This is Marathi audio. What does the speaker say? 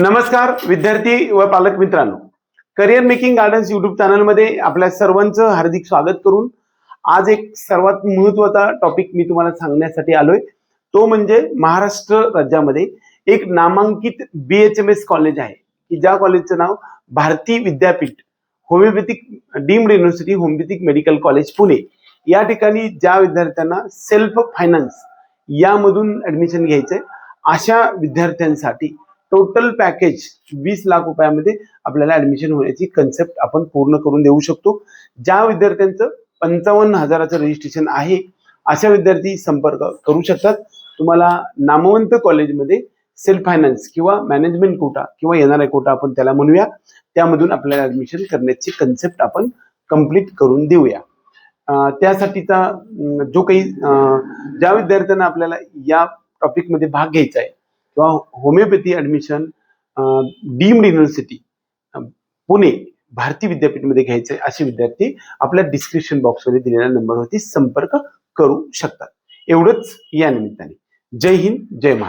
नमस्कार विद्यार्थी व पालक मित्रांनो. करिअर मेकिंग गार्डन्स युट्यूब चॅनलमध्ये आपल्या सर्वांचं हार्दिक स्वागत करून आज एक सर्वात महत्त्वाचा टॉपिक मी तुम्हाला सांगण्यासाठी आलोय. तो म्हणजे महाराष्ट्र राज्यामध्ये एक नामांकित B H M S college आहे की ज्या कॉलेजचं नाव Bharati Vidyapeeth homoeopathic deemed university homoeopathic medical college Pune. या ठिकाणी ज्या विद्यार्थ्यांना सेल्फ फायनान्स यामधून ऍडमिशन घ्यायचंय अशा विद्यार्थ्यांसाठी टोटल पॅकेज वीस लाख रुपयामध्ये आपल्याला ऍडमिशन होण्याची कन्सेप्ट आपण पूर्ण करून देऊ शकतो. ज्या विद्यार्थ्यांचं पंचावन्न हजाराचं रजिस्ट्रेशन आहे अशा विद्यार्थी संपर्क करू शकतात. तुम्हाला नामवंत कॉलेजमध्ये सेल्फ फायनान्स किंवा मॅनेजमेंट कोटा किंवा येणारा कोटा आपण त्याला म्हणूया. त्यामधून आपल्याला ऍडमिशन करण्याची कन्सेप्ट आपण कंप्लीट करून देऊया. त्यासाठीचा जो काही ज्या विद्यार्थ्यांना आपल्याला या टॉपिकमध्ये भाग घ्यायचा आहे किंवा homoeopathy admission deemed university Pune Bharati विद्यापीठमध्ये घ्यायचे असे विद्यार्थी आपल्या डिस्क्रिप्शन बॉक्समध्ये दिलेल्या नंबरवरती संपर्क करू शकतात. एवढंच या निमित्ताने. जय हिंद जय महाराष्ट्र.